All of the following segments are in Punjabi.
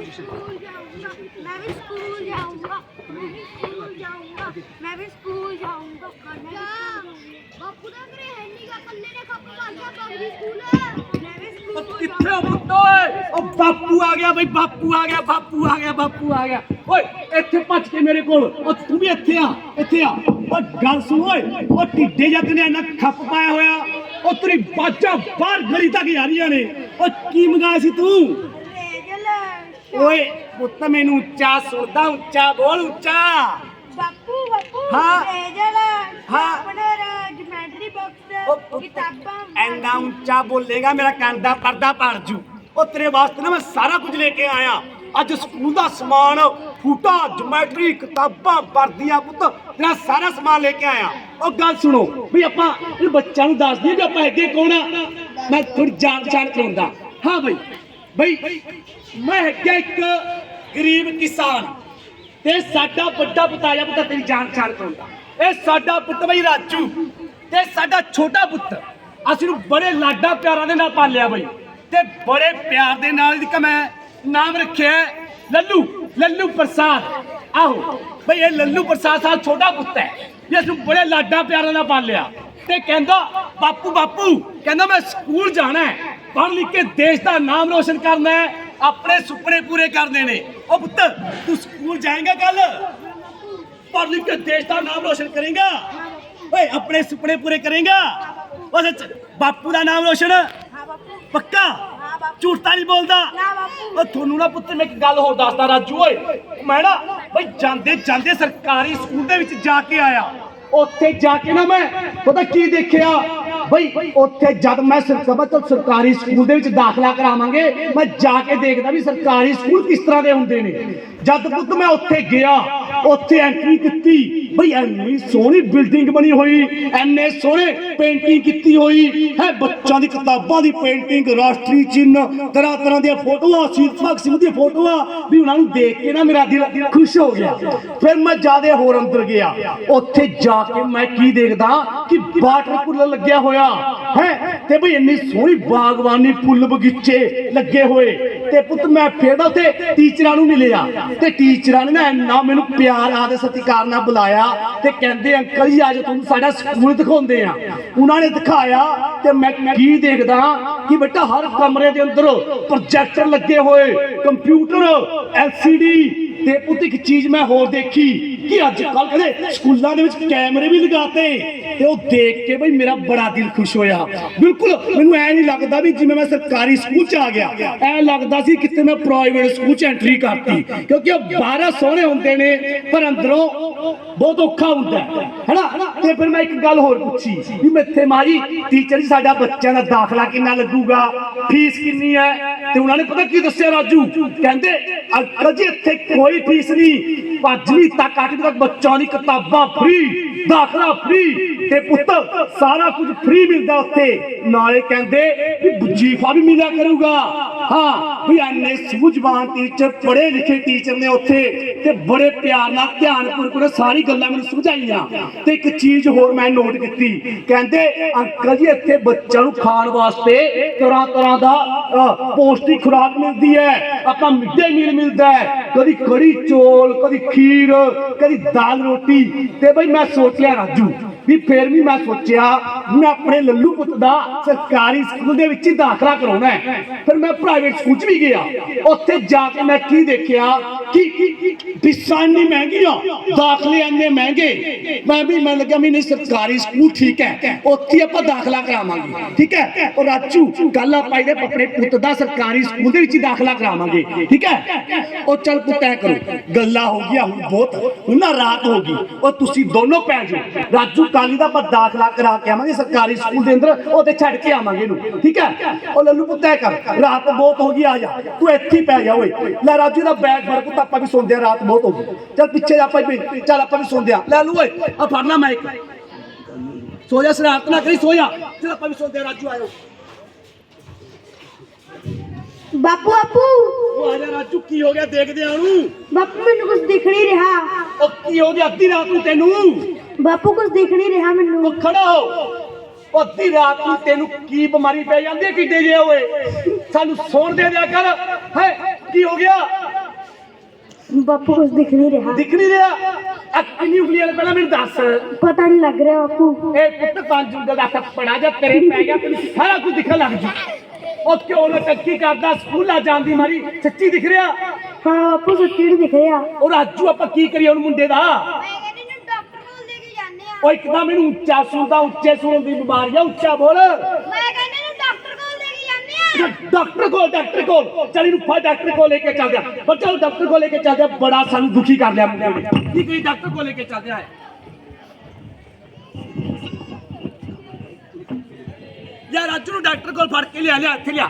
ਵੀ ਸਕੂਲ ਜਾਊਂਗਾ ਮੈਂ ਵੀ ਸਕੂਲ ਜਾਊਂਗਾ ਮੈਂ ਵੀ ਸਕੂਲ ਜਾਊਂਗਾ। ਮੈਂ ਵੀ ਸਕੂਲ ਜਾਊਂਗਾ। ਬਾਪੂ ਦਾ ਘਰੇ ਹੈ ਨਹੀਂਗਾ ਕੱਲੇ ਨੇ ਖੱਪ ਮਾਰ ਗਿਆ ਪਬਲਿਕ ਸਕੂਲ। ਮੈਂ ਵੀ ਸਕੂਲ ਉਹ ਕਿੱਥੇ ਉਹ ਮੁੰਡਾ ਓਏ ਉਹ ਬਾਪੂ ਆ ਗਿਆ ਬਈ ਬਾਪੂ ਆ ਗਿਆ ਬਾਪੂ ਆ ਗਿਆ ਬਾਪੂ ਆ ਗਿਆ। ਓਏ ਇੱਥੇ ਭੱਜ ਕੇ ਮੇਰੇ ਕੋਲ। ਉਹ ਤੂੰ ਵੀ ਇੱਥੇ ਆ ਇੱਥੇ ਆ। ਓ ਗੱਲ ਸੁਣ ਓਏ। ਉਹ ਟਿੱਡੇ ਜੱਤ ਨੇ ਇੰਨਾ ਖੱਪ ਪਾਇਆ ਹੋਇਆ। ਉਹ ਤੇਰੀ ਬਾਜਾ ਬਾਹਰ ਗਲੀ ਤੱਕ ਜਾ ਰਹੀਆਂ ਨੇ। ਓ ਕੀ ਮੰਗਾਇਆ ਸੀ ਤੂੰ? ਓਏ ਪੁੱਤ ਮੈਨੂੰ ਉੱਚਾ ਸੁਣਦਾ ਉੱਚਾ ਬੋਲ ਉੱਚਾ। ਬਾਪੂ ਬਾਪੂ ਹਾਂ। ਰੇਜਲ ਹਾਂ। ਆਪਣੇ ਜਮੈਟਰੀ ਉਹ ਬਾਕਸ ਪੁੱਤ, ਕਿਤਾਬਾਂ ਐਨਾ ਉੱਚਾ ਬੋਲੇਗਾ ਮੇਰਾ ਕੰਨ ਦਾ ਪਰਦਾ ਪੜ ਜੂ। ਉਹ ਤੇਰੇ ਵਾਸਤੇ ਨਾ ਮੈਂ ਸਾਰਾ ਕੁਝ ਲੈ ਕੇ ਆਇਆ। ਅੱਜ ਸਕੂਲ ਦਾ ਸਮਾਨ ਫੂਟਾ ਜਿਓਮੈਟਰੀ ਕਿਤਾਬਾਂ ਵਰਦੀਆਂ ਪੁੱਤ। ਤੇਰਾ ਸਾਰਾ ਸਮਾਨ ਲੈ ਕੇ ਆਇਆ। ਉਹ ਗੱਲ ਸੁਣੋ ਵੀ ਆਪਾਂ ਇਹ ਬੱਚਿਆਂ ਨੂੰ ਦੱਸ ਦਈਏ ਵੀ ਆਪਾਂ ਅੱਗੇ ਕੌਣ ਆ। ਮੈਂ ਥੋੜੀ ਜਾਣ ਜਾਣ ਕਰਾਉਂਦਾ। ਹਾਂ ਬਈ ਬਈ। ਮੈਂ ਹੈਗਾ ਇੱਕ ਗਰੀਬ ਕਿਸਾਨ ਤੇ ਸਾਡਾ ਵੱਡਾ ਪਤਾਇਆ ਪੁੱਤ ਤੇਰੀ ਜਾਨ ਛਾੜ ਕਰਾਉਂਦਾ। ਇਹ ਸਾਡਾ ਪੁੱਤ ਬਈ ਰਾਜੂ ਤੇ ਸਾਡਾ ਛੋਟਾ ਪੁੱਤ। ਅਸੀਂ ਨੂੰ ਬੜੇ ਲਾਡਾ ਪਿਆਰਾਂ ਦੇ ਨਾਲ ਪਾਲਿਆ ਬਈ। ਤੇ ਬੜੇ ਪਿਆਰ ਦੇ ਨਾਲ ਇਹਦਾ ਮੈਂ ਨਾਮ ਰੱਖਿਆ ਲੱਲੂ ਲੱਲੂ ਪ੍ਰਸਾਦ। ਆਹੋ, ਬਈ ਇਹ ਲੱਲੂ ਪ੍ਰਸਾਦ ਸਾਡਾ ਛੋਟਾ ਪੁੱਤ ਹੈ। ਇਹ ਨੂੰ ਬੜੇ ਲਾਡਾ ਪਿਆਰਾਂ ਨਾਲ ਪਾਲਿਆ। ਤੇ ਕਹਿੰਦਾ, ਬਾਪੂ ਬਾਪੂ, ਕਹਿੰਦਾ, ਮੈਂ ਸਕੂਲ ਜਾਣਾ ਹੈ। ਪੜ੍ਹ ਲਿਖ ਕੇ ਦੇਸ਼ ਦਾ ਨਾਮ ਰੋਸ਼ਨ ਕਰਨਾ ਹੈ। ਆਪਣੇ ਸੁਪਨੇ ਪੂਰੇ ਕਰਨੇ ਨੇ। ਉਹ ਪੁੱਤ, ਤੂੰ ਸਕੂਲ ਜਾਏਂਗਾ ਕੱਲ? ਪੜ੍ਹ ਲਿਖ ਕੇ ਦੇਸ਼ ਦਾ ਨਾਮ ਰੋਸ਼ਨ ਕਰੇਗਾ? ਓਏ, ਆਪਣੇ ਸੁਪਨੇ ਪੂਰੇ ਕਰੇਗਾ? ਉਹ ਸੱਚ ਬਾਪੂ ਦਾ ਨਾਮ ਰੋਸ਼ਨ। ਪੱਕਾ? ਹਾਂ ਝੂਠ ਤਾਂ ਨਹੀਂ ਬੋਲਦਾ। ਉਹ ਤੁਹਾਨੂੰ ਨਾ ਪੁੱਤ, ਮੈਂ ਇੱਕ ਗੱਲ ਹੋਰ ਦੱਸਦਾ, ਰਾਜੂ, ਓਏ। ਮੈਂ ਨਾ, ਬਈ ਜਾਂਦੇ ਜਾਂਦੇ ਸਰਕਾਰੀ ਸਕੂਲ ਦੇ ਵਿੱਚ ਜਾ ਕੇ ਆਇਆ। ਉੱਥੇ ਜਾ ਕੇ ਨਾ ਮੈਂ ਪਤਾ ਕੀ ਦੇਖਿਆ? ਬਈ, ਉੱਥੇ ਜਦ ਮੈਂ ਸਰਕਾਰੀ ਸਰਕਾਰੀ ਸਕੂਲ ਦੇ ਵਿੱਚ ਦਾਖਲਾ ਕਰਾਵਾਂਗੇ, ਮੈਂ ਜਾ ਕੇ ਦੇਖਦਾ ਵੀ ਸਰਕਾਰੀ ਸਕੂਲ ਕਿਸ ਤਰ੍ਹਾਂ ਦੇ ਹੁੰਦੇ ਨੇ। ਜਦ ਪੁੱਤ ਮੈਂ ਉੱਥੇ ਗਿਆ, ਉੱਥੇ ਐਂਟਰੀ ਕੀਤੀ ਬਈ ਐਨੀ ਸੋਹਣੀ ਬਿਲਡਿੰਗ ਬਣੀ ਹੋਈ, ਐਨੇ ਸੋਹਣੇ ਪੇਂਟਿੰਗ ਕੀਤੀ ਹੋਈ। ਹੈ, ਬੱਚਿਆਂ ਦੀ ਕਿਤਾਬਾਂ ਦੀ ਪੇਂਟਿੰਗ ਰਾਸ਼ਟਰੀ ਚਿੰਨ੍ਹ, ਤਰ੍ਹਾਂ ਤਰ੍ਹਾਂ ਦੀਆਂ ਫੋਟੋਆਂ, ਸ਼ਹੀਦ ਭਗਤ ਸਿੰਘ ਦੀਆਂ ਫੋਟੋਆਂ। ਵੀ ਉਹਨਾਂ ਨੂੰ ਦੇਖ ਕੇ ਨਾ ਮੇਰਾ ਦਿਲ ਖੁਸ਼ ਹੋ ਗਿਆ। ਫਿਰ ਮੈਂ ਜਿਆਦੇ ਹੋਰ ਅੰਦਰ ਗਿਆ। ਉੱਥੇ ਜਾ ਕੇ ਮੈਂ ਕੀ ਦੇਖਦਾ ਕਿ ਵਾਟਰ ਕੂਲਰ ਲੱਗਿਆ ਹੋਇਆ। ਹੈ, ਤੇ ਬਈ ਇੰਨੀ ਸੋਹਣੀ ਬਾਗਬਾਨੀ ਫੁੱਲ ਬਗੀਚੇ ਲੱਗੇ ਹੋਏ। ਤੇ ਪੁੱਤ ਮੈਂ ਫਿਰ ਉੱਥੇ ਟੀਚਰਾਂ ਨੂੰ ਮਿਲਿਆ। ਤੇ ਟੀਚਰਾਂ ਨੇ ਨਾ ਇੰਨਾ ਮੈਨੂੰ ਪਿਆਰ ਆਦੇ ਸਤਿਕਾਰ ਨਾਲ ਬੁਲਾਇਆ। ਤੇ ਕਹਿੰਦੇ, ਅੰਕਲ ਜੀ, ਅੱਜ ਤੁਹਾਨੂੰ ਸਾਡਾ ਸਕੂਲ ਦਿਖਾਉਂਦੇ ਆ ਉਹਨਾਂ ਨੇ ਦਿਖਾਇਆ ਤੇ ਮੈਂ ਕੀ ਦੇਖਦਾ ਕਿ ਬੇਟਾ, ਹਰ ਕਮਰੇ ਦੇ ਅੰਦਰ ਪ੍ਰੋਜੈਕਟਰ ਲੱਗੇ ਹੋਏ, ਕੰਪਿਊਟਰ ਐਲਸੀਡੀ ਤੇ ਪੁੱਤ ਇੱਕ ਚੀਜ਼ ਮੈਂ ਹੋਰ ਦੇਖੀ ਕਿ ਅੱਜ ਕੱਲ ਕਹਿੰਦੇ ਸਕੂਲਾਂ ਦੇ ਵਿੱਚ ਕੈਮਰੇ ਵੀ ਲਗਾਤੇ ਤੇ ਉਹ ਦੇਖ ਕੇ ਬਈ ਮੇਰਾ ਬੜਾ ਦਿਲ ਖੁਸ਼ ਹੋਇਆ। ਬਿਲਕੁਲ ਮੈਨੂੰ ਐ ਨਹੀਂ ਲੱਗਦਾ ਵੀ ਜਿਵੇਂ ਮੈਂ ਸਰਕਾਰੀ ਸਕੂਲ ਚ ਆ ਗਿਆ, ਐ ਲੱਗਦਾ ਸੀ ਕਿਤੇ ਮੈਂ ਪ੍ਰਾਈਵੇਟ ਸਕੂਲ ਚ ਐਂਟਰੀ ਕਰਤੀ, ਕਿਉਂਕਿ ਉਹ ਬਾਹਰ ਸੋਹਣੇ ਹੁੰਦੇ ਨੇ, ਪਰ ਅੰਦਰੋਂ ਬਹੁਤ ਔਖਾ ਹੁੰਦਾ ਹੈ, ਹੈਨਾ? ਤੇ ਫਿਰ ਮੈਂ ਇੱਕ ਗੱਲ ਹੋਰ ਪੁੱਛੀ ਵੀ ਮੈਥੇ ਮਾਰੀ ਟੀਚਰ ਜੀ, ਸਾਡਾ ਬੱਚਿਆਂ ਦਾ ਦਾਖਲਾ ਕਿੰਨਾ ਲੱਗੂਗਾ? ਫੀਸ ਕਿੰਨੀ ਹੈ? ਤੇ ਉਹਨਾਂ ਨੇ ਪਤਾ ਕੀ ਦੱਸਿਆ ਰਾਜੂ? ਕਹਿੰਦੇ ਅੰਕਲ ਜੀ ਇੱਥੇ ਕੋਈ ਫੀਸ ਨਹੀਂ। ਪੰਜਵੀਂ ਤੱਕ ਅੱਠਵੀਂ ਤੱਕ ਬੱਚਾ ਦੀ ਕਿਤਾਬਾਂ ਫ੍ਰੀ ਦਾਖਲਾ ਫ੍ਰੀ ਤੇ ਪੁੱਤ ਸਾਰਾ ਕੁਝ ਫ੍ਰੀ ਮਿਲਦਾ ਉੱਥੇ। ਨਾਲੇ ਕਹਿੰਦੇ ਵੀ ਵਜੀਫਾ ਵੀ ਮਿਲਿਆ ਕਰੂਗਾ। ਹਾਂ ਵੀ ਐਨੇ ਸੂਝਵਾਨ ਟੀਚਰ ਪੜ੍ਹੇ ਲਿਖੇ ਟੀਚਰ ਨੇ ਉੱਥੇ ਤੇ ਬੜੇ ਪਿਆਰ ਨਾਲ ਧਿਆਨਪੂਰਵਕ ਉਹਨੇ ਸਾਰੀ ਗੱਲਾਂ ਮੈਨੂੰ ਸਮਝਾਈਆਂ। ਤੇ ਇੱਕ ਚੀਜ਼ ਹੋਰ ਮੈਂ ਨੋਟ ਕੀਤੀ। ਕਹਿੰਦੇ ਅੰਕਲ ਜੀ ਇੱਥੇ ਬੱਚਿਆਂ ਨੂੰ ਖਾਣ ਵਾਸਤੇ ਤਰ੍ਹਾਂ ਤਰ੍ਹਾਂ ਦਾ ਅ, ਪੌਸ਼ਟਿਕ ਖੁਰਾਕ ਮਿਲਦੀ ਹੈ। ਆਪਣਾ ਮਿੱਡੇ ਮੀਲ ਮਿਲਦਾ ਹੈ। ਕਦੀ ਕੜੀ ਚੋਲ ਕਦੀ ਖੀਰ ਕਦੀ ਦਾਲ ਰੋਟੀ। ਤੇ ਬਈ ਮੈਂ ਸੋਚ ਸੋਚਿਆ ਰਾਜੂ ਵੀ ਫੇਰ ਵੀ ਮੈਂ ਸੋਚਿਆ, ਮੈਂ ਆਪਣੇ ਲੱਲੂ ਪੁੱਤ ਦਾ ਸਰਕਾਰੀ ਸਕੂਲ ਦੇ ਵਿੱਚ ਦਾਖਲਾ ਕਰਾਉਣਾ ਹੈ। ਫਿਰ ਮੈਂ ਪ੍ਰਾਈਵੇਟ ਸਕੂਲ 'ਚ ਵੀ ਗਿਆ। ਉੱਥੇ ਜਾ ਕੇ ਮੈਂ ਕੀ ਦੇਖਿਆ? ਕਿ ਫੀਸਾਂ ਇੰਨੀ ਮਹਿੰਗੀਆਂ, ਦਾਖਲੇ ਇੰਨੇ ਮਹਿੰਗੇ। ਮੈਂ ਵੀ, ਮੈਂ ਲੱਗਿਆ ਵੀ ਸਰਕਾਰੀ ਸਕੂਲ ਠੀਕ ਹੈ। ਉੱਥੇ ਆਪਾਂ ਦਾਖਲਾ ਕਰਾਵਾਂਗੇ। ਠੀਕ ਹੈ? ਉਹ ਰਾਜੂ ਕੱਲ ਆਪਾਂ ਇਹਦੇ ਆਪਣੇ ਪੁੱਤ ਦਾ ਸਰਕਾਰੀ ਸਕੂਲ ਦੇ ਵਿੱਚ ਦਾਖਲਾ ਕਰਾਵਾਂਗੇ। ਠੀਕ ਹੈ? ਉਹ ਚੱਲ ਪੁੱਤ, ਐ ਕਰੋ। ਗੱਲਾਂ ਹੋ ਗਈਆਂ ਹੁਣ ਬਹੁਤ। ਹੁਣ ਨਾ ਰਾਤ ਹੋ ਗਈ। ਉਹ ਤੁਸੀਂ ਦੋਨੋਂ ਪੈ ਜਾਓ ਰਾਜੂ ਕਾਲੀ ਦਾ ਆਪਾਂ ਦਾਖਲਾ ਕਰਾ ਕੇ ਆਵਾਂਗੇ ਸਰਕਾਰੀ ਸਕੂਲ ਦੇ ਅੰਦਰ ਉਹਦੇ ਛੱਡ ਕੇ ਆਵਾਂਗੇ ਇਹਨੂੰ ਠੀਕ ਹੈ? ਉਹ ਲੱਲੂ ਪੁੱਤ ਕਰ ਰਾਤ ਬਹੁਤ ਹੋ ਗਈ ਆ ਜਾ ਤੂੰ ਇੱਥੇ ਹੀ ਪੈ ਜਾ ਓਏ। ਲੈ ਰਾਜੂ ਦਾ ਬੈਗ ਫੜ ਪੁੱਤ ਆਪਾਂ ਵੀ ਸੌਂਦੇ ਆ ਰਾਤ ਬਹੁਤ ਹੋ ਗਈ। ਚੱਲ ਪਿੱਛੇ ਜਾ ਆਪਾਂ ਵੀ ਚੱਲ ਆਪਾਂ ਵੀ ਸੌਂਦੇ ਆ ਲੈ ਲੂ ਓਏ ਆ ਫੜ ਲੈ ਮੈਂ ਸੋ ਜਾ ਸ਼ਰਾਰਤ ਨਾ ਕਰੀ ਸੋ ਜਾ। ਚੱਲ ਆਪਾਂ ਵੀ ਸੌਂਦੇ ਆ ਰਾਜੂ ਆਇਓ। ਬਾਪੂ ਬਾਪੂ। ਉਹ ਆ ਜਾ ਰਾਜੂ ਕੀ ਹੋ ਗਿਆ ਦੇਖਦੇ ਆ ਉਹਨੂੰ। ਬਾਪੂ ਮੈਨੂੰ ਕੁਝ ਦਿਖ ਨਹੀਂ ਰਿਹਾ। ਉਹ ਕੀ ਹੋ ਗਿਆ ਅੱਧੀ ਰਾਤ ਨੂੰ ਤੈਨੂੰ। ਬਾਪੂ ਕੁਝ ਦਿਖ ਨਹੀਂ ਰਿਹਾ ਮੈਨੂੰ। ਉਹ ਖੜਾ ਹੋ। ਉਹ ਅੱਧੀ ਰਾਤ ਨੂੰ ਤੈਨੂੰ ਕੀ ਬਿਮਾਰੀ ਪੈ ਜਾਂਦੀ ਹੈ ਕਿੱਡੇ ਜੇ ਓਏ ਸਾਨੂੰ ਸੌਣ ਦੇ ਦਿਆ ਕਰ। ਹੈ ਕੀ ਹੋ ਗਿਆ? ਬਾਪੂ ਕੁਝ ਦਿਖ ਨਹੀਂ ਰਿਹਾ। ਦਿਖ ਨਹੀਂ ਰਿਹਾ? ਆ ਕਿੰਨੀ ਉਂਗਲੀਆਂ ਨੇ ਪਹਿਲਾਂ ਮੈਨੂੰ ਦੱਸ। ਪਤਾ ਨਹੀਂ ਲੱਗ ਰਿਹਾ ਬਾਪੂ। ਇਹ ਪੁੱਤ ਪੰਜ ਉਂਗਲ ਦਾ ਥੱਪੜਾ ਜਾਂ ਤੇਰੇ ਪੈ ਗਿਆ ਤੈਨੂੰ ਸਾਰਾ ਕੁਝ ਦਿਖਣ ਲੱਗ ਜੂ। ਉਹ ਕਿਉਂ ਨਾ ਟੱਕੀ ਕਰਦਾ ਸਕੂਲਾਂ ਜਾਣ ਦੀ ਮਾਰੀ ਸੱਚੀ ਦਿਖ ਰਿਹਾ? ਹਾਂ ਬਾਪੂ ਸੱਚੀ ਨਹੀਂ ਦਿਖ ਰਿਹਾ। ਉਹ ਰਾਜੂ ਆਪਾਂ ਕੀ ਕਰੀਏ ਹੁਣ ਮੁੰਡੇ ਦਾ ਮੈਂ ਕਹਿੰਦੀ ਨੂੰ ਡਾਕਟਰ ਕੋਲ ਲੈ ਕੇ ਜਾਂਦੇ ਆ ਉਹ ਇੱਕਦਮ ਮੈਨੂੰ ਉੱਚਾ ਸੁਣਦਾ ਉੱਚੇ ਸੁਣਨ ਦੀ ਬਿਮਾਰੀ ਆ ਉੱਚਾ ਬੋਲ। ਮੈਂ ਕਹਿੰਦੀ ਨੂੰ ਡਾਕਟਰ ਕੋਲ ਲੈ ਕੇ ਜਾਂਦੇ ਆ। ਡਾਕਟਰ ਕੋਲ ਡਾਕਟਰ ਕੋਲ। ਚੱਲ ਇਹਨੂੰ ਫਾ ਡਾਕਟਰ ਕੋਲ ਲੈ ਕੇ ਚੱਲਦੇ ਆ ਪਰ ਚਲ ਡਾਕਟਰ ਕੋਲ ਲੈ ਕੇ ਚੱਲਦੇ ਆ ਬੜਾ ਸਾਨੂੰ ਦੁਖੀ ਕਰ ਲਿਆ ਮੁੰਡੇ ਨੇ। ਕੀ ਕਰੀ ਡਾਕਟਰ ਕੋਲ ਲੈ ਕੇ ਚੱਲਦੇ ਆ ਯਾਰ ਰਾਜੂ ਨੂੰ ਡਾਕਟਰ ਕੋਲ ਫੜ ਕੇ ਲਿਆ ਲਿਆ ਇੱਥੇ ਲਿਆ।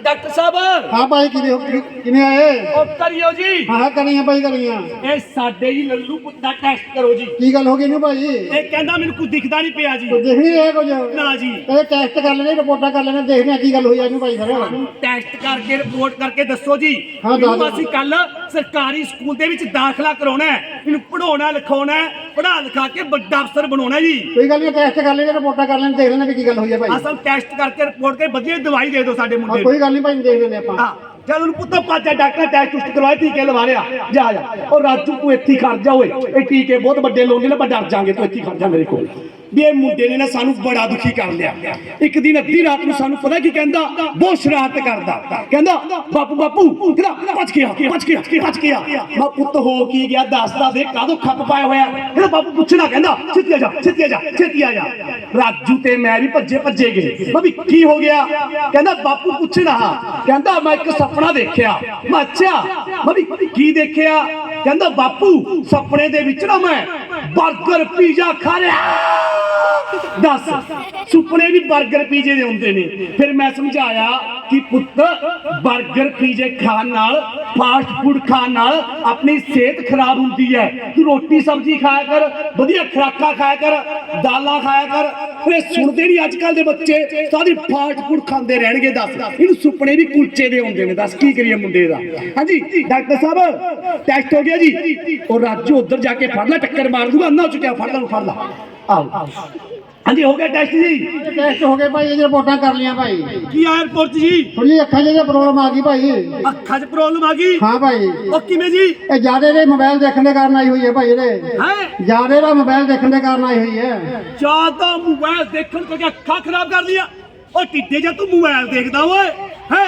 ਡਾਕਟਰ ਸਾਹਿਬ। ਹਾਂ ਭਾਈ ਕਿਵੇਂ ਹੋ- ਕਿਵੇਂ ਆਏ? ਉਹ ਕਰਿਓ ਜੀ। ਹਾਂ ਹਾਂ ਕਰੀਆਂ ਭਾਈ ਕਰੀਆਂ। ਇਹ ਸਾਡੇ ਹੀ ਲੱਲੂ ਪੁੱਤ ਦਾ ਟੈਸਟ ਕਰੋ ਜੀ। ਕੀ ਗੱਲ ਹੋ ਗਈ ਨੂੰ ਭਾਈ? ਇਹ ਕਹਿੰਦਾ ਮੈਨੂੰ ਕੁਝ ਦਿਖਦਾ ਨਹੀਂ ਪਿਆ ਜੀ। ਕੋਈ ਦੇਖ ਨਹੀਂ ਰਿਹਾ ਕੁਝ? ਨਾ ਜੀ। ਇਹ ਟੈਸਟ ਕਰ ਲੈਣੇ ਰਿਪੋਰਟਾਂ ਕਰ ਲੈਣੇ ਦੇਖਦੇ ਆ ਕੀ ਗੱਲ ਹੋਈ ਆ ਇਹਨੂੰ ਭਾਈ ਸਰ ਟੈਸਟ ਕਰਕੇ ਰਿਪੋਰਟ ਕਰਕੇ ਦੱਸੋ ਜੀ। ਹਾਂ, ਦੱਸ। ਅਸੀਂ ਕੱਲ ਸਰਕਾਰੀ ਸਕੂਲ ਦੇ ਵਿੱਚ ਦਾਖਲਾ ਕਰਾਉਣਾ ਹੈ। ਇਹਨੂੰ ਪੜਾਉਣਾ ਲਿਖਾਉਣਾ ਹੈ। ਪੜਾ ਲਿਖਾ ਕੇ ਵੱਡਾ ਅਫਸਰ ਬਣਾਉਣਾ ਜੀ। ਕੋਈ ਗੱਲ ਨਹੀਂ ਟੈਸਟ ਕਰ ਲੈਣੇ ਰਿਪੋਰਟਾਂ ਕਰ ਲੈਣੇ ਦੇਖ ਲੈਣੇ ਵੀ ਕੀ ਗੱਲ ਹੋਈ ਆ ਭਾਈ। ਅਸਲ ਟੈਸਟ ਕਰਕੇ ਰਿਪੋਰਟ ਕੇ ਵਧੀਆ ਦਵਾਈ ਦੇ ਦਿਓ ਸਾਡੇ ਹਾਂ ਮੁੰਡੇ ਨੂੰ ਕੋਈ ਗੱਲ ਨਹੀਂ ਭਾਈ ਦੇਖ ਲੈਣੇ ਆਪਾਂ। ਹਾਂ ਚਲ ਉਹਨੂੰ ਪੁੱਤ ਪਾਜਾ ਡਾਕਟਰ ਟੈਸਟ ਟੁਸਟ ਕਰਵਾਏ ਟੀਕੇ ਲਵਾ ਲਿਆ। ਜਾ ਜਾ। ਉਹ ਰਾਜੂ ਤੂੰ ਇੱਥੇ ਹੀ ਖੜ ਜਾ ਓਏ। ਇਹ ਟੀਕੇ ਬਹੁਤ ਵੱਡੇ ਲੋਗੇ ਨਾ ਆਪਾਂ ਡਰ ਜਾਾਂਗੇ ਤੂੰ ਇੱਥੇ ਹੀ ਖੜ ਜਾ ਮੇਰੇ ਕੋਲ। ਵੀ ਇਹ ਮੁੰਡੇ ਨੇ ਨਾ ਸਾਨੂੰ ਬੜਾ ਦੁਖੀ ਕਰ ਲਿਆ। ਇੱਕ ਦਿਨ ਅੱਧੀ ਰਾਤ ਨੂੰ ਸਾਨੂੰ ਪਤਾ ਕੀ ਕਹਿੰਦਾ? ਬਹੁਤ ਸ਼ਰਾਰਤ ਕਰਦਾ। ਕਹਿੰਦਾ, ਬਾਪੂ ਬਾਪੂ, ਕਹਿੰਦਾ, ਭੱਜ ਗਿਆ ਭੱਜ ਗਿਆ ਭੱਜ ਗਿਆ ਮੈਂ ਪੁੱਤ ਹੋ ਕੀ ਗਿਆ? ਦੱਸਦਾ ਦੇ, ਕਾਹਦੋਂ ਖੱਪ ਪਾਇਆ ਹੋਇਆ? ਕਹਿੰਦਾ, ਬਾਪੂ ਪੁੱਛਣਾ ਕਹਿੰਦਾ, ਛੇਤੀ ਆ ਜਾ, ਛੇਤੀ ਆ ਜਾ, ਛੇਤੀ ਆ ਜਾ। ਰਾਜੂ ਤੇ ਮੈਂ ਵੀ ਭੱਜੇ ਭੱਜੇ ਗਏ। ਮੈਂ ਵੀ ਕੀ ਹੋ ਗਿਆ? ਕਹਿੰਦਾ, ਬਾਪੂ ਪੁੱਛਣਾ ਕਹਿੰਦਾ, ਮੈਂ ਇੱਕ ਸੁਪਨਾ ਦੇਖਿਆ। ਮੈਂ ਅੱਛਾ। ਮੈਂ ਵੀ ਕੀ ਦੇਖਿਆ? ਕਹਿੰਦਾ, ਬਾਪੂ, ਸੁਪਨੇ ਦੇ ਵਿੱਚ ਨਾ ਮੈਂ 버ਗਰ ਪੀਜ਼ਾ ਖਾ ਰਿਹਾ ਦੱਸ, ਸੁਪਨੇ ਵੀ 버ਗਰ ਪੀਜ਼ੇ ਦੇ ਹੁੰਦੇ ਨੇ। ਫਿਰ ਮੈਂ ਸਮਝਾਇਆ ਕਿ ਪੁੱਤ 버ਗਰ ਪੀਜ਼ੇ ਖਾਣ ਨਾਲ, ਫਾਸਟ ਫੂਡ ਖਾਣ ਨਾਲ ਆਪਣੀ ਸਿਹਤ ਖਰਾਬ ਹੁੰਦੀ ਹੈ। ਤੂੰ ਰੋਟੀ ਸਬਜ਼ੀ ਖਾਇਆ ਕਰ, ਵਧੀਆ ਖਰਾਕਾ ਖਾਇਆ ਕਰ, ਦਾਲਾਂ ਖਾਇਆ ਕਰ। ਫਿਰ ਸੁਣਦੇ ਨਹੀਂ ਅੱਜ ਕੱਲ ਦੇ ਬੱਚੇ, ਸਾਰੀ ਫਾਸਟ ਫੂਡ ਖਾਂਦੇ ਰਹਿਣਗੇ, ਦੱਸ। ਇਹਨੂੰ ਸੁਪਨੇ ਵੀ ਕੁਲਚੇ ਦੇ ਹੁੰਦੇ ਨੇ, ਦੱਸ ਕੀ ਕਰੀਏ ਮੁੰਡੇ ਦਾ। ਹਾਂਜੀ, ਡਾਕਟਰ ਸਾਹਿਬ ਟੈਸਟ ਹੋ ਗਿਆ ਜੀ। ਉਹ ਰਾਜੂ ਉੱਧਰ ਜਾ ਕੇ ਫੜ ਲੈ ਟੱਕਰ ਮਾਰ ਦੂਗਾ ਅੰਨਾ ਚੁੱਕਿਆ ਫੜ ਲੈ ਫੜ ਲੈ। ਆਓ। ਹਾਂਜੀ ਹੋ ਗਿਆ ਟੈਸਟ ਜੀ? ਟੈਸਟ ਹੋ ਗਏ ਭਾਈ ਇਹ ਰਿਪੋਰਟਾਂ ਕਰ ਲੀਆਂ ਭਾਈ। ਕੀ ਆਇਆ ਰਿਪੋਰਟ ਜੀ? ਥੋੜੀ ਅੱਖਾਂ 'ਚ ਪ੍ਰੋਬਲਮ ਆ ਗਈ ਭਾਈ। ਅੱਖਾਂ 'ਚ ਪ੍ਰੋਬਲਮ ਆ ਗਈ? ਹਾਂ ਭਾਈ। ਉਹ ਕਿਵੇਂ ਜੀ? ਇਹ ਜਿਆਦੇ ਦੇ ਮੋਬਾਈਲ ਦੇਖਣ ਦੇ ਕਾਰਨ ਆਈ ਹੋਈ ਹੈ ਭਾਈ ਇਹਦੇ। ਹੈ? ਜਿਆਦੇ ਦਾ ਮੋਬਾਈਲ ਦੇਖਣ ਦੇ ਕਾਰਨ ਆਈ ਹੋਈ ਹੈ। ਜ਼ਿਆਦਾ ਮੋਬਾਈਲ ਦੇਖਣ ਕਰਕੇ ਅੱਖਾਂ ਖਰਾਬ ਕਰ ਲਿਆ ਉਹ ਟਿੱਡੇ ਜਾਂ ਤੂੰ ਮੋਬਾਈਲ ਦੇਖਦਾ ਓਏ। ਹੈ?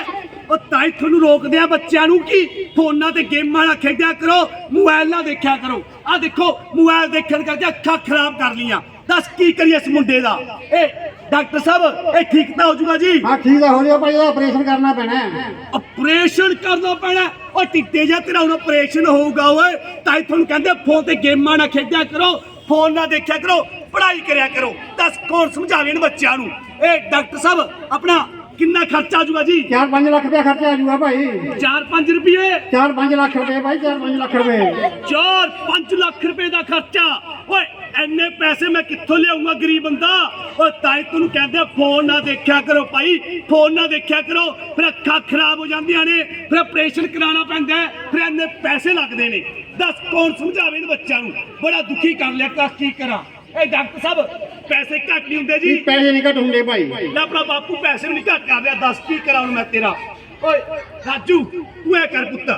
ਉਹ ਤਾਈ ਤੁਹਾਨੂੰ ਰੋਕਦੇ ਆ ਬੱਚਿਆਂ ਨੂੰ ਕਿ? ਫੋਨਾਂ ਤੇ ਗੇਮਾਂ ਨਾ ਖੇਡਿਆ ਕਰੋ ਮੋਬਾਈਲ ਨਾ ਦੇਖਿਆ ਕਰੋ। ਆ ਦੇਖੋ ਮੋਬਾਈਲ ਦੇਖਣ ਕਰਕੇ ਅੱਖਾਂ ਖਰਾਬ ਕਰ ਲੀਆਂ ਦੱਸ ਕੀ ਕਰੀਏ ਇਸ ਮੁੰਡੇ ਦਾ? ਇਹ ਡਾਕਟਰ ਸਾਹਿਬ ਇਹ ਠੀਕ ਤਾਂ ਹੋ ਜਾਊਗਾ ਜੀ? ਹਾਂ ਠੀਕ ਹੈ ਹੋ ਜਾਓ ਭਾਈ ਇਹਦਾ ਆਪਰੇਸ਼ਨ ਕਰਨਾ ਪੈਣਾ ਹੈ। ਆਪਰੇਸ਼ਨ ਕਰਨਾ ਪੈਣਾ ਓ ਟਿੱਡੇ ਜਾਂ ਤੇਰਾ ਹੁਣ ਆਪਰੇਸ਼ਨ ਹੋਊਗਾ ਓਏ। ਤਾਈ ਤੁਹਾਨੂੰ ਕਹਿੰਦੇ ਫੋਨ ਤੇ ਗੇਮਾਂ ਨਾ ਖੇਡਿਆ ਕਰੋ ਫੋਨ ਨਾ ਦੇਖਿਆ ਕਰੋ ਪੜ੍ਹਾਈ ਕਰਿਆ ਕਰੋ। ਦੱਸ ਕੌਣ ਸਮਝਾਵੇ ਇਹਨਾਂ ਬੱਚਿਆਂ ਨੂੰ? ਇਹ ਡਾਕਟਰ ਸਾਹਿਬ ਆਪਣਾ ਕਿੰਨਾ ਖਰਚਾ ਆ ਜਾਊਗਾ ਜੀ 4-5 ਲੱਖ ਰੁਪਏ ਖਰਚਾ ਆ ਜਾਊਗਾ ਭਾਈ 4-5 ਰੁਪਏ? 4-5 ਲੱਖ ਰੁਪਏ ਭਾਈ 4-5 ਲੱਖ ਰੁਪਏ। 4-5 ਲੱਖ ਰੁਪਏ ਦਾ ਖਰਚਾ। ਓਏ ਐਨੇ ਪੈਸੇ ਮੈਂ ਕਿੱਥੋਂ ਲਿਆਉਂਗਾ ਗਰੀਬ ਬੰਦਾ? ਓਏ ਤਾਈ ਤੈਨੂੰ ਕਹਿੰਦੇ ਫੋਨ ਨਾ ਦੇਖਿਆ ਕਰੋ ਭਾਈ ਫੋਨ ਨਾ ਦੇਖਿਆ ਕਰੋ। ਫਿਰ ਅੱਖਾਂ ਖਰਾਬ ਹੋ ਜਾਂਦੀਆਂ ਨੇ ਫਿਰ ਆਪਰੇਸ਼ਨ ਕਰਾਉਣਾ ਪੈਂਦਾ ਫਿਰ ਐਨੇ ਪੈਸੇ ਲੱਗਦੇ ਨੇ। ਦੱਸ ਕੌਣ ਸਮਝਾਵੇ ਇਹਨਾਂ ਬੱਚਿਆਂ ਨੂੰ? ਬੜਾ ਦੁਖੀ ਕਰ ਲਿਆ ਤਾਂ ਕੀ ਕਰਾਂ? ਇਹ ਡਾਕਟਰ ਸਾਹਿਬ ਪੈਸੇ ਘੱਟ ਨਹੀਂ ਹੁੰਦੇ ਜੀ। ਪੈਸੇ ਨਹੀਂ ਘਟ ਹੁੰਦੇ ਭਾਈ। ਮੈਂ ਆਪਣਾ ਬਾਪੂ ਪੈਸੇ ਵੀ ਨਹੀਂ ਘੱਟ ਕਰ ਰਿਹਾ ਦੱਸ ਕੀ ਕਰਾਂ ਹੁਣ ਮੈਂ ਤੇਰਾ। ਓਏ ਰਾਜੂ ਤੂੰ ਐ ਕਰ ਪੁੱਤ।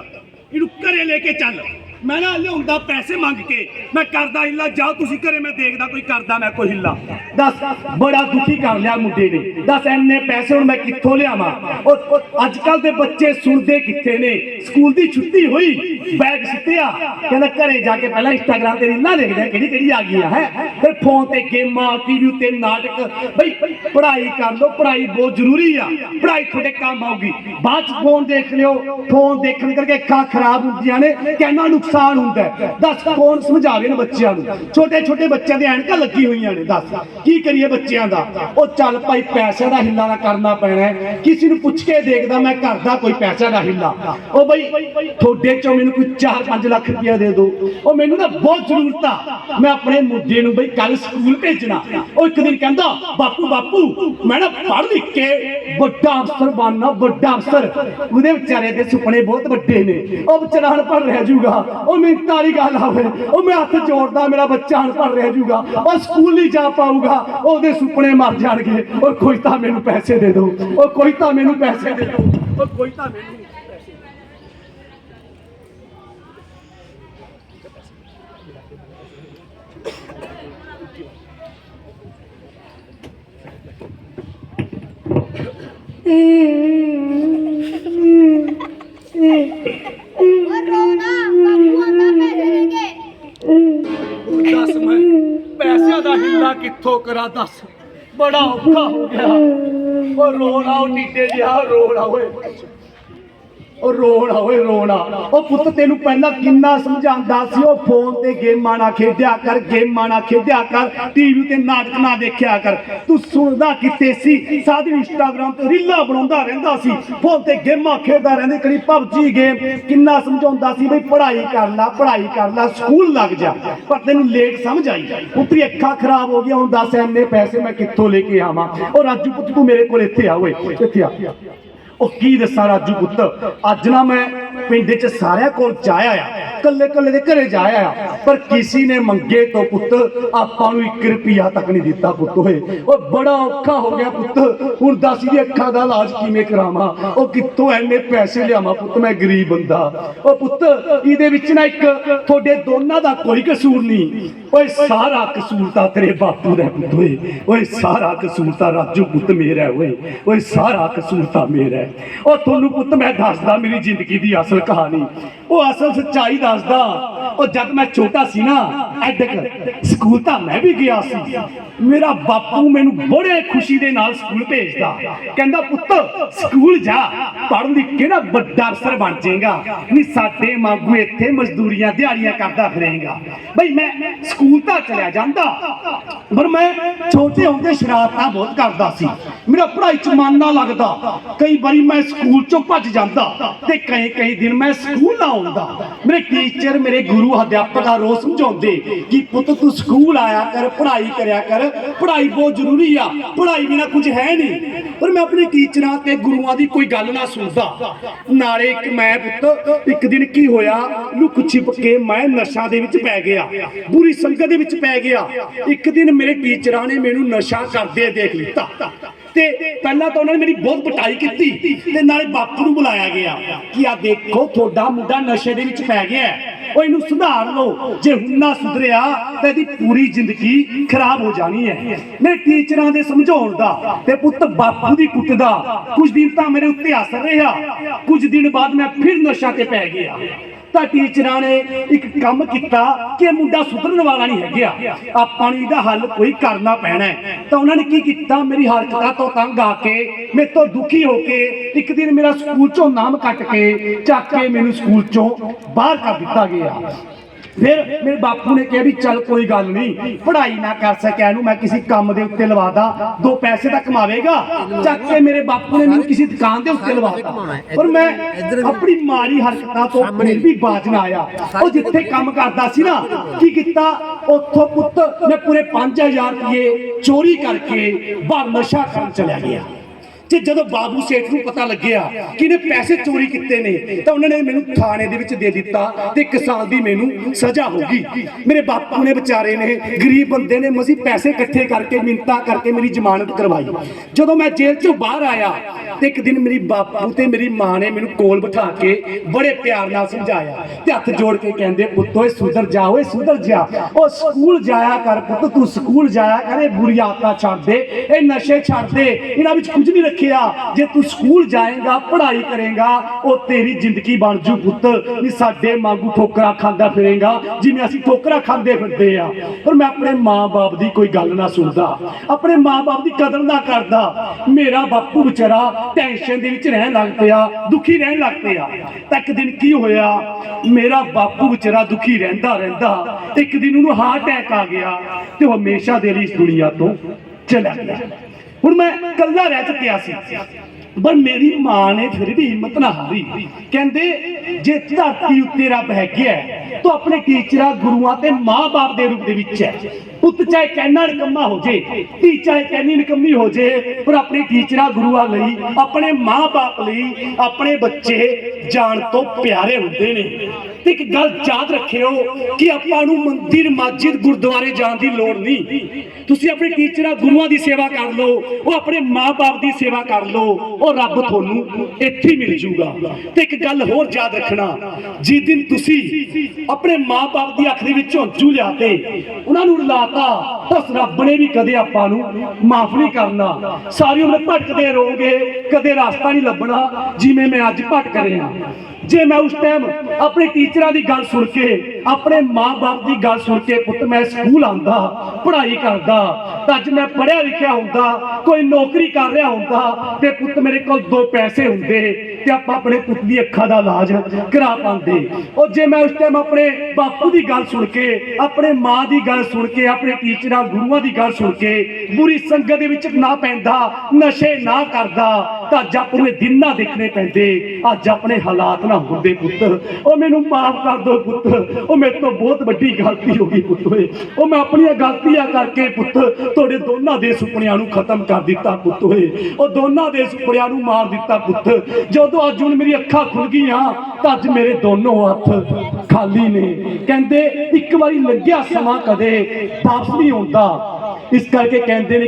ਇਹਨੂੰ ਘਰੇ ਲੈ ਕੇ ਚੱਲ। ਮੈਂ ਨਾ ਲਿਆਉਂਦਾ ਪੈਸੇ ਮੰਗ ਕੇ। ਮੈਂ ਕਰਦਾ ਹਿੱਲਾ ਜਾ ਤੁਸੀਂ ਘਰੇ, ਮੈਂ ਦੇਖਦਾ ਕੋਈ ਕਰਦਾ, ਮੈਂ ਕੋਈ ਹਿੱਲਾ। ਦੱਸ, ਬੜਾ ਦੁਖੀ ਕਰ ਲਿਆ ਮੁੰਡੇ ਨੇ। ਦੱਸ ਐਨੇ ਪੈਸੇ ਹੁਣ ਮੈਂ ਕਿੱਥੋਂ ਲਿਆਵਾਂ? ਉਹ ਅੱਜ ਕੱਲ ਦੇ ਬੱਚੇ ਸੁਣਦੇ ਕਿੱਥੇ ਨੇ? ਸਕੂਲ ਦੀ ਛੁੱਟੀ ਹੋਈ, ਬੈਗ ਸਿੱਟਿਆ। ਕਹਿੰਦਾ ਘਰੇ ਜਾ ਕੇ ਪਹਿਲਾਂ ਇੰਸਟਾਗ੍ਰਾਮ ਤੇ ਰੀਲਾਂ ਦੇਖਦੇ ਕਿਹੜੀ ਕਿਹੜੀ ਆ ਗਈਆਂ ਹੈ? ਫਿਰ ਫੋਨ ਤੇ ਗੇਮਾਂ ਟੀਵੀ ਉੱਤੇ ਨਾਟਕ। ਬਈ, ਪੜ੍ਹਾਈ ਕਰ ਲਓ, ਪੜ੍ਹਾਈ ਬਹੁਤ ਜ਼ਰੂਰੀ ਆ। ਪੜ੍ਹਾਈ ਤੁਹਾਡੇ ਕੰਮ ਆਊਗੀ। ਬਾਅਦ ਚ ਫੋਨ ਦੇਖ ਲਿਓ। ਫੋਨ ਦੇਖਣ ਕਰਕੇ ਅੱਖਾਂ ਖਰਾਬ ਹੁੰਦੀਆਂ ਨੇ। ਕਿੰਨਾ ਨੁਕਸਾਨ ਹੁੰਦਾ ਦੱਸ ਕੌਣ ਸਮਝਾਵੇ ਨਾ ਬੱਚਿਆਂ ਨੂੰ? ਛੋਟੇ ਛੋਟੇ ਬੱਚਿਆਂ ਦੇ ਐਨਕਾਂ ਲੱਗੀ ਹੋਈਆਂ ਨੇ, ਦੱਸ। ਕੀ ਕਰੀਏ ਬੱਚਿਆਂ ਦਾ? ਉਹ ਚੱਲ ਭਾਈ ਪੈਸੇ ਦਾ ਹਿੱਲਾ ਨਾ ਕਰਨਾ ਪੈਣਾ ਕਿਸੇ ਨੂੰ ਪੁੱਛ ਕੇ ਦੇਖਦਾ ਮੈਂ ਕਰਦਾ ਕੋਈ ਪੈਸੇ ਦਾ ਹਿੱਲਾ। ਉਹ ਬਈ, ਤੁਹਾਡੇ ਚੋਂ ਮੈਨੂੰ ਕੋਈ 4-5 ਲੱਖ ਰੁਪਇਆ ਦੇ ਦਿਓ। ਉਹ ਮੈਨੂੰ ਨਾ ਬਹੁਤ ਜ਼ਰੂਰਤ ਆ। ਮੈਂ ਆਪਣੇ ਮੁੰਡੇ ਨੂੰ ਬਈ ਕੱਲ ਸਕੂਲ ਭੇਜਣਾ। ਉਹ ਇੱਕ ਦਿਨ ਕਹਿੰਦਾ, ਬਾਪੂ ਬਾਪੂ, ਮੈਂ ਨਾ ਪੜ੍ਹ ਲਿਖ ਕੇ ਵੱਡਾ ਅਫਸਰ ਬਣਨਾ, ਵੱਡਾ ਅਫਸਰ। ਉਹਦੇ ਵਿਚਾਰੇ ਦੇ ਸੁਪਨੇ ਬਹੁਤ ਵੱਡੇ ਨੇ। ਉਹ ਵਿਚਾਰਾ ਅਨਪੜ੍ਹ ਰਹਿ ਜਾਊਗਾ ਉਹ ਮਿੰਟ ਵਾਲੀ ਗੱਲ ਆਵੇ ਉਹ ਮੈਂ ਹੱਥ ਜੋੜਦਾ, ਮੇਰਾ ਬੱਚਾ ਅਨਪੜ੍ਹ ਰਹਿ ਜੂਗਾ। ਉਹ ਸਕੂਲ ਹੀ ਜਾ ਪਾਊਗਾ। ਉਹਦੇ ਸੁਪਨੇ ਮਰ ਜਾਣਗੇ। ਔਰ ਕੋਈ ਤਾਂ ਮੈਨੂੰ ਪੈਸੇ ਦੇ ਦਿਓ। ਉਹ ਕੋਈ ਤਾਂ ਮੈਨੂੰ ਪੈਸੇ ਦੇ ਦਿਓ। ਉਹ ਕੋਈ ਤਾਂ ਮੈਨੂੰ Mm. ਕਿੱਥੋਂ ਦੱਸ। ਬੜਾ ਔਖਾ ਹੋ ਗਿਆ। ਉਹ ਰੋਣਾ ਉਹ ਟੀਟੇ ਜਿਹਾ ਰੋਣਾ ਓਏ। ਉਹ ਰੋਣਾ, ਓਏ ਰੋਣਾ। ਉਹ ਪੁੱਤ ਤੈਨੂੰ ਪਹਿਲਾਂ ਕਿੰਨਾ ਸਮਝਾਉਂਦਾ ਸੀ, ਉਹ ਫੋਨ ਤੇ ਗੇਮਾਂ ਨਾ ਖੇਡਿਆ ਕਰ, ਗੇਮਾਂ ਨਾ ਖੇਡਿਆ ਕਰ ਟੀਵੀ ਤੇ ਨਾਟਕ ਨਾ ਦੇਖਿਆ ਕਰ। ਤੂੰ ਸੁਣਦਾ ਕਿਤੇ ਸੀ? ਸਾਧ ਇੰਸਟਾਗ੍ਰਾਮ ਤੇ ਰੀਲਾਂ ਬਣਾਉਂਦਾ ਰਹਿੰਦਾ ਸੀ ਫੋਨ ਤੇ ਗੇਮਾਂ ਖੇਡਦਾ ਰਹਿੰਦੇ ਕਦੀ ਪਬਜੀ ਗੇਮ ਕਿੰਨਾ ਸਮਝਾਉਂਦਾ ਸੀ ਬਈ, ਪੜ੍ਹਾਈ ਕਰ ਲੈ, ਪੜ੍ਹਾਈ ਕਰ ਲੈ, ਸਕੂਲ ਲੱਗ ਜਾ। ਪਰ ਤੈਨੂੰ ਲੇਟ ਸਮਝ ਆਈ। ਪੁੱਤਰੀ, ਅੱਖਾਂ ਖਰਾਬ ਹੋ ਗਈਆਂ, ਹੁਣ ਦੱਸ ਐਨੇ ਪੈਸੇ ਮੈਂ ਕਿੱਥੋਂ ਲੈ ਕੇ ਆਵਾਂ? ਉਹ ਰਾਜੂ ਪੁੱਤ, ਤੂੰ ਮੇਰੇ ਕੋਲ ਇੱਥੇ ਆ, ਓਏ, ਇੱਥੇ ਆ। ਉਹ ਕੀ ਦੱਸਾਂ ਰਾਜੂ ਪੁੱਤ? ਅੱਜ ਨਾ ਮੈਂ ਪਿੰਡ 'ਚ ਸਾਰਿਆਂ ਕੋਲ ਜਾਇਆ ਆ ਕੱਲੇ ਕੱਲੇ ਦੇ ਘਰੇ ਜਾਇਆ ਆ, ਪਰ ਕਿਸੇ ਨੇ ਮੰਗੇ ਤੋਂ ਪੁੱਤ, ਆਪਾਂ ਨੂੰ 1 ਰੁਪਿਆ ਤੱਕ ਨਹੀਂ ਦਿੱਤਾ ਪੁੱਤ ਹੋਏ ਉਹ ਬੜਾ ਔਖਾ ਹੋ ਗਿਆ ਪੁੱਤ। ਹੁਣ ਦੱਸ ਦੀ ਅੱਖਾਂ ਦਾ ਇਲਾਜ ਕਿਵੇਂ ਕਰਾਵਾਂ? ਉਹ ਕਿੱਥੋਂ ਐਨੇ ਪੈਸੇ ਲਿਆਵਾਂ ਪੁੱਤ ਮੈਂ ਗਰੀਬ ਬੰਦਾ? ਉਹ ਪੁੱਤ, ਇਹਦੇ ਵਿੱਚ ਨਾ ਇੱਕ ਤੁਹਾਡੇ ਦੋਨਾਂ ਦਾ ਕੋਈ ਕਸੂਰ ਨਹੀਂ। ਓਏ, ਸਾਰਾ ਕਸੂਰ ਤਾਂ ਤੇਰੇ ਬਾਪੂ ਦਾ ਪੁੱਤ ਹੋਏ ਓਏ, ਸਾਰਾ ਕਸੂਰ ਤਾਂ ਰਾਜੂ ਪੁੱਤ ਮੇਰਾ ਹੈ ਓਏ। ਓਏ, ਸਾਰਾ ਕਸੂਰ ਤਾਂ ਮੇਰਾ ਉਹ ਤੁਹਾਨੂੰ ਪੁੱਤ ਮੈਂ ਦੱਸਦਾ, ਮੇਰੀ ਜ਼ਿੰਦਗੀ ਦੀ ਅਸਲ ਕਹਾਣੀ। ਉਹ ਅਸਲ ਸੱਚਾਈ ਦੱਸਦਾ। ਉਹ ਜਦ ਮੈਂ ਛੋਟਾ ਸੀ ਨਾ ਐਡਕ ਸਕੂਲ ਤਾਂ ਮੈਂ ਵੀ ਗਿਆ ਸੀ। ਮੇਰਾ ਬਾਪੂ ਮੈਨੂੰ ਬੜੇ ਖੁਸ਼ੀ ਦੇ ਨਾਲ ਸਕੂਲ ਭੇਜਦਾ। ਕਹਿੰਦਾ, ਪੁੱਤ, ਸਕੂਲ ਜਾ। ਪੜ੍ਹ ਲਿਖ ਕੇ ਵੱਡਾ ਅਫਸਰ ਬਣ ਜਾਏਗਾ? ਨਹੀਂ ਸਾਡੇ ਮਾਗੂ ਇੱਥੇ ਮਜ਼ਦੂਰੀਆਂ, ਦਿਹਾੜੀਆਂ ਕਰਦਾ ਫਿਰੇਗਾ। ਬਈ, ਮੈਂ ਸਕੂਲ ਤਾਂ ਚਲਿਆ ਜਾਂਦਾ। ਪਰ ਮੈਂ ਛੋਟੇ ਹੁੰਦੇ ਸ਼ਰਾਰਤਾਂ ਬਹੁਤ ਕਰਦਾ ਸੀ। ਮੇਰਾ ਪੜ੍ਹਾਈ ਚ ਮਨ ਨਾ ਲੱਗਦਾ। ਕਈ ਵਾਰੀ ਮੈਂ ਸਕੂਲ ਚੋਂ ਭੱਜ ਜਾਂਦਾ ਤੇ ਕਈ ਕਈ ਦਿਨ ਮੈਂ ਸਕੂਲ ਆਉਂਦਾ ਮੇਰੇ ਟੀਚਰ ਮੇਰੇ ਗੁਰੂ ਅਧਿਆਪਕ ਆ ਰੋਜ਼ ਸਮਝਾਉਂਦੇ ਕਿ ਪੁੱਤ ਤੂੰ ਸਕੂਲ ਆਇਆ ਕਰ ਪੜ੍ਹਾਈ ਕਰਿਆ ਕਰ ਪੜ੍ਹਾਈ ਬਹੁਤ ਜ਼ਰੂਰੀ ਆ ਪੜ੍ਹਾਈ ਬਿਨਾ ਕੁਝ ਹੈ ਨਹੀਂ ਪਰ ਮੈਂ ਆਪਣੇ ਟੀਚਰਾਂ ਤੇ ਗੁਰੂਆਂ ਦੀ ਕੋਈ ਗੱਲ ਨਾ ਸੁਣਦਾ ਨਾਲੇ ਇੱਕ ਮੈਂ ਪੁੱਤ ਇੱਕ ਦਿਨ ਕੀ ਹੋਇਆ ਲੁਕ ਛਿਪ ਕੇ ਮੈਂ ਨਸ਼ਾ ਦੇ ਵਿੱਚ ਪੈ ਗਿਆ ਬੁਰੀ ਸੰਗਤ ਦੇ ਵਿੱਚ ਪੈ ਗਿਆ ਇੱਕ ਦਿਨ ਮੇਰੇ ਟੀਚਰਾਂ ਨੇ ਮੈਨੂੰ ਨਸ਼ਾ ਕਰਦੇ ਦੇਖ ਲਿੱਤਾ ਤੇ ਪਹਿਲਾਂ ਤਾਂ ਉਹਨਾਂ ਨੇ ਮੇਰੀ ਬਹੁਤ ਪਟਾਈ ਕੀਤੀ ਤੇ ਨਾਲੇ ਬਾਪੂ ਨੂੰ ਬੁਲਾਇਆ ਗਿਆ ਕਿ ਆ ਦੇਖੋ ਤੁਹਾਡਾ ਮੁੰਡਾ ਨਸ਼ੇ ਦੇ ਵਿੱਚ ਪੈ ਗਿਆ ਉਹ ਇਹਨੂੰ ਸੁਧਾਰ ਲਓ। ਜੇ ਹੁਣ ਨਾ ਸੁਧਰਿਆ ਤਾਂ ਇਹਦੀ ਪੂਰੀ ਜ਼ਿੰਦਗੀ ਖਰਾਬ ਹੋ ਜਾਣੀ ਹੈ। ਮੇਰੇ ਟੀਚਰਾਂ ਦੇ ਸਮਝਾਉਣ ਦਾ ਤੇ ਪੁੱਤ ਬਾਪੂ ਦੀ ਕੁੱਟ ਦਾ ਕੁਝ ਦਿਨ ਤਾਂ ਮੇਰੇ ਉੱਤੇ ਅਸਰ ਰਿਹਾ। ਕੁਝ ਦਿਨ ਬਾਅਦ ਮੈਂ ਫਿਰ ਨਸ਼ਾ ਤੇ ਪੈ ਗਿਆ। ਤਾਂ ਟੀਚਰਾਂ ਨੇ ਇੱਕ ਕੰਮ ਕੀਤਾ ਕਿ ਮੁੰਡਾ ਸੁਧਰਨ ਵਾਲਾ ਨਹੀਂ ਹੈਗਾ। ਆਪਾਂ ਨੂੰ ਇਹਦਾ ਹੱਲ ਕੋਈ ਕਰਨਾ ਪੈਣਾ ਤਾਂ ਉਹਨਾਂ ਨੇ ਕੀ ਕੀਤਾ? ਮੇਰੀ ਹਰਕਤਾਂ ਤੋਂ ਤੰਗ ਆ ਕੇ ਮੇਰੇ ਤੋਂ ਦੁਖੀ ਹੋ ਕੇ ਇੱਕ ਦਿਨ ਮੇਰਾ ਸਕੂਲ ਚੋਂ ਨਾਮ ਕੱਟ ਕੇ ਚੱਕ ਕੇ ਮੈਨੂੰ ਸਕੂਲ ਚੋਂ ਬਾਹਰ ਕਰ ਦਿੱਤਾ ਗਿਆ। ਫਿਰ ਮੇਰੇ ਬਾਪੂ ਨੇ ਕਿਹਾ ਵੀ ਚੱਲ ਕੋਈ ਗੱਲ ਨਹੀਂ ਪੜ੍ਹਾਈ ਨਾ ਕਰ ਸਕਿਆ ਇਹਨੂੰ ਮੈਂ ਕਿਸੇ ਕੰਮ ਦੇ ਉੱਤੇ ਲਵਾਦਾ ਦੋ ਪੈਸੇ ਤਾਂ ਕਮਾਵੇਗਾ। ਚੱਕ ਕੇ ਮੇਰੇ ਬਾਪੂ ਨੇ ਮੈਨੂੰ ਕਿਸੇ ਦੁਕਾਨ ਦੇ ਉੱਤੇ ਲਵਾਤਾ ਪਰ ਮੈਂ ਆਪਣੀ ਮਾੜੀ ਹਰਕਤਾਂ ਤੋਂ ਫਿਰ ਵੀ ਬਾਜ ਨਾ ਆਇਆ। ਉਹ ਜਿੱਥੇ ਕੰਮ ਕਰਦਾ ਸੀ ਨਾ ਕੀ ਕੀਤਾ? ਉੱਥੋਂ ਪੁੱਤ ਮੈਂ ਪੂਰੇ 5000 ਰੁਪਏ ਚੋਰੀ ਕਰਕੇ ਬਾਹਰ ਨਸ਼ਾ ਕਰਨ ਚਲਿਆ ਗਿਆ। ਤੇ ਜਦੋਂ ਬਾਬੂ ਸੇਠ ਨੂੰ ਪਤਾ ਲੱਗਿਆ ਕਿ ਇਹਨੇ ਪੈਸੇ ਚੋਰੀ ਕੀਤੇ ਨੇ, ਤਾਂ ਉਹਨਾਂ ਨੇ ਮੈਨੂੰ ਥਾਣੇ ਦੇ ਵਿੱਚ ਦੇ ਦਿੱਤਾ ਤੇ ਇੱਕ ਸਾਲ ਦੀ ਮੈਨੂੰ ਸਜ਼ਾ ਹੋ ਗਈ। ਮੇਰੇ ਬਾਪੂ ਨੇ ਵਿਚਾਰੇ ਨੇ, ਗਰੀਬ ਬੰਦੇ ਨੇ, ਮਸੀ ਪੈਸੇ ਇਕੱਠੇ ਕਰਕੇ ਮਿੰਤਾ ਕਰਕੇ ਮੇਰੀ ਜ਼ਮਾਨਤ ਕਰਵਾਈ। ਜਦੋਂ ਮੈਂ ਜੇਲ੍ਹ ਚੋਂ ਬਾਹਰ ਆਇਆ ਤੇ ਇੱਕ ਦਿਨ ਮੇਰੀ ਬਾਪੂ ਤੇ ਮੇਰੀ ਮਾਂ ਨੇ ਮੈਨੂੰ ਕੋਲ ਬਿਠਾ ਕੇ ਬੜੇ ਪਿਆਰ ਨਾਲ ਸਮਝਾਇਆ ਤੇ ਹੱਥ ਜੋੜ ਕੇ ਕਹਿੰਦੇ, ਪੁੱਤ ਓਏ ਸੁਧਰ ਜਾ, ਓਏ ਸੁਧਰ ਜਾ। ਉਹ ਸਕੂਲ ਜਾਇਆ ਕਰ ਪੁੱਤ, ਤੂੰ ਸਕੂਲ ਜਾਇਆ ਕਰ, ਇਹ ਬੁਰੀ ਆਦਤਾਂ ਛੱਡ ਦੇ, ਇਹ ਨਸ਼ੇ ਛੱਡ ਦੇ, ਇਹਨਾਂ ਵਿੱਚ ਕੁਝ ਨਹੀਂ ਰੱਖਿਆ ਜੇ ਤੂੰ ਸਕੂਲ ਜਾਏਗਾ, ਪੜ੍ਹਾਈ ਕਰੇਗਾ, ਉਹ ਤੇਰੀ ਜ਼ਿੰਦਗੀ ਬਣ ਜੂ ਪੁੱਤ। ਨਹੀਂ ਸਾਡੇ ਵਾਂਗੂ ਠੋਕਰਾਂ ਖਾਂਦਾ ਫਿਰੇਗਾ, ਜਿਵੇਂ ਅਸੀਂ ਠੋਕਰਾਂ ਖਾਂਦੇ ਫਿਰਦੇ ਆ। ਪਰ ਮੈਂ ਆਪਣੇ ਮਾਂ-ਬਾਪ ਦੀ ਕੋਈ ਗੱਲ ਨਾ ਸੁਣਦਾ। ਆਪਣੇ ਮਾਂ-ਬਾਪ ਦੀ ਕਦਰ ਨਾ ਕਰਦਾ। ਮੇਰਾ ਬਾਪੂ ਵਿਚਾਰਾ ਟੈਨਸ਼ਨ ਦੇ ਵਿੱਚ ਰਹਿਣ ਲੱਗ ਪਿਆ, ਦੁਖੀ ਰਹਿਣ ਲੱਗ ਪਿਆ। ਤਾਂ ਇੱਕ ਦਿਨ ਕੀ ਹੋਇਆ? ਮੇਰਾ ਬਾਪੂ ਵਿਚਾਰਾ ਦੁਖੀ ਰਹਿੰਦਾ ਰਹਿੰਦਾ। ਇੱਕ ਦਿਨ ਉਹਨੂੰ ਹਾਰਟ ਅਟੈਕ ਆ ਗਿਆ ਤੇ ਉਹ ਹਮੇਸ਼ਾ ਦੇ ਲਈ ਇਸ ਦੁਨੀਆ ਤੋਂ ਚਲਾ ਗਿਆ। ਹੁਣ ਮੈਂ ਇਕੱਲਾ ਰਹਿ ਚੁੱਕਿਆ ਸੀ। ਪਰ ਮੇਰੀ ਮਾਂ ਨੇ ਫਿਰ ਵੀ ਹਿੰਮਤ ਨਾ ਹਾਰੀ। ਕਹਿੰਦੇ ਜੇ ਧਰਤੀ ਉੱਤੇ ਰੱਬ ਹੈਗਾ ਹੈ, ਤਾਂ ਆਪਣੇ ਟੀਚਰਾਂ ਗੁਰੂਆਂ ਤੇ ਮਾਂ-ਬਾਪ ਦੇ ਰੂਪ ਦੇ ਵਿੱਚ ਹੈ ਪੁੱਤ ਚਾਹੇ ਕਹਿਣਾ ਨਿਕੰਮਾ ਹੋ ਜੇ, ਧੀ ਚਾਹੇ ਕਹਿਣੀ ਨਿਕੰਮੀ ਹੋ ਜੇ, ਪਰ ਆਪਣੇ ਟੀਚਰਾਂ ਗੁਰੂਆਂ ਲਈ, ਆਪਣੇ ਮਾਂ-ਬਾਪ ਲਈ, ਆਪਣੇ ਬੱਚੇ ਜਾਣ ਤੋਂ ਪਿਆਰੇ ਹੁੰਦੇ ਨੇ। ਤੇ ਇੱਕ ਗੱਲ ਯਾਦ ਰੱਖਿਓ ਕਿ ਆਪਾਂ ਨੂੰ ਮੰਦਿਰ ਮਸਜਿਦ ਗੁਰਦੁਆਰੇ ਜਾਣ ਦੀ ਲੋੜ ਨਹੀਂ। ਤੁਸੀਂ ਆਪਣੇ ਟੀਚਰਾਂ, ਗੁਰੂਆਂ ਦੀ ਸੇਵਾ ਕਰ ਲਓ, ਉਹ ਆਪਣੇ ਮਾਂ-ਬਾਪ ਦੀ ਸੇਵਾ ਕਰ ਲਓ, ਉਹ ਰੱਬ ਤੁਹਾਨੂੰ ਇੱਥੇ ਮਿਲ ਜੂਗਾ। ਤੇ ਇੱਕ ਗੱਲ ਹੋਰ ਯਾਦ ਰੱਖਣਾ, ਜਿਸ ਦਿਨ ਤੁਸੀਂ ਆਪਣੇ ਮਾਂ-ਬਾਪ ਦੀ ਅੱਖ ਦੇ ਵਿੱਚ ਹੰਝੂ ਲਿਆਤੇ ਉਹਨਾਂ ਨੂੰ ਰੁਲਾਤਾ ਬਣਾਤਾ ਉਸ ਰੱਬ ਨੇ ਵੀ ਕਦੇ ਆਪਾਂ ਨੂੰ ਮਾਫ ਨਹੀਂ ਕਰਨਾ। ਸਾਰੀ ਉਮਰ ਭਟਕਦੇ ਰਹੋਗੇ, ਕਦੇ ਰਸਤਾ ਨਹੀਂ ਲੱਭਣਾ, ਜਿਵੇਂ ਮੈਂ ਅੱਜ ਭਟਕ ਰਿਹਾ। ਜੇ ਮੈਂ ਉਸ ਟਾਈਮ ਆਪਣੇ ਟੀਚਰਾਂ ਦੀ ਗੱਲ ਸੁਣ ਕੇ, ਆਪਣੇ ਮਾਂ-ਬਾਪ ਦੀ ਗੱਲ ਸੁਣ ਕੇ ਪੁੱਤ ਮੈਂ ਸਕੂਲ ਆਂਦਾ ਪੜ੍ਹਾਈ ਕਰਦਾ, ਤਾਂ ਅੱਜ ਮੈਂ ਪੜ੍ਹਿਆ ਲਿਖਿਆ ਹੁੰਦਾ, ਕੋਈ ਨੌਕਰੀ ਕਰ ਰਿਹਾ ਹੁੰਦਾ, ਤੇ ਪੁੱਤ ਮੇਰੇ ਕੋਲ ਦੋ ਪੈਸੇ ਹੁੰਦੇ, ਤੇ ਆਪਾਂ ਆਪਣੇ ਪੁੱਤ ਦੀ ਅੱਖਾਂ ਦਾ ਇਲਾਜ ਕਰਾ ਪਾਉਂਦੇ। ਉਹ ਜੇ ਮੈਂ ਉਸ ਟਾਈਮ ਆਪਣੇ ਬਾਪੂ ਦੀ ਗੱਲ ਸੁਣ ਕੇ, ਆਪਣੇ ਮਾਂ ਦੀ ਗੱਲ ਸੁਣ ਕੇ, ਆਪਣੇ ਟੀਚਰਾਂ, ਗੁਰੂਆਂ ਦੀ ਗੱਲ ਸੁਣ ਕੇ, ਬੁਰੀ ਸੰਗਤ ਦੇ ਵਿੱਚ ਨਾ ਪੈਂਦਾ, ਨਸ਼ੇ ਨਾ ਕਰਦਾ ਤਾਂ ਅੱਜ ਆਪਾਂ ਨੂੰ ਇਹ ਦਿਨ ਨਾ ਦੇਖਣੇ ਪੈਂਦੇ। ਅੱਜ ਆਪਣੇ ਹਾਲਾਤ ਨਾ ਹੁੰਦੇ ਪੁੱਤਰ। ਉਹ ਮੈਨੂੰ ਮਾਫ ਕਰ ਦਿਓ ਪੁੱਤ ਉਹ ਮੇਰੇ ਤੋਂ ਬਹੁਤ ਵੱਡੀ ਗਲਤੀ ਹੋ ਗਈ ਪੁੱਤ ਓਏ। ਉਹ ਮੈਂ ਆਪਣੀਆਂ ਗਲਤੀਆਂ ਕਰਕੇ ਪੁੱਤ ਤੁਹਾਡੇ ਦੋਨਾਂ ਦੇ ਸੁਪਨਿਆਂ ਨੂੰ ਖਤਮ ਕਰ ਦਿੱਤਾ ਪੁੱਤ ਓਏ। ਉਹ ਦੋਨਾਂ ਦੇ ਸੁਪਨਿਆਂ ਨੂੰ ਮਾਰ ਦਿੱਤਾ ਪੁੱਤ। ਜਦੋਂ ਅੱਜ ਹੁਣ ਮੇਰੀ ਅੱਖਾਂ ਖੁੱਲ ਗਈਆਂ, ਤਾਂ ਅੱਜ ਮੇਰੇ ਦੋਨੋਂ ਹੱਥ ਖਾਲੀ ਨੇ। ਕਹਿੰਦੇ, ਇੱਕ ਵਾਰੀ ਲੱਗਿਆ ਸਮਾਂ ਕਦੇ ਵਾਪਸ ਨਹੀਂ ਆਉਂਦਾ। ਇਸ ਕਰਕੇ ਕਹਿੰਦੇ ਨੇ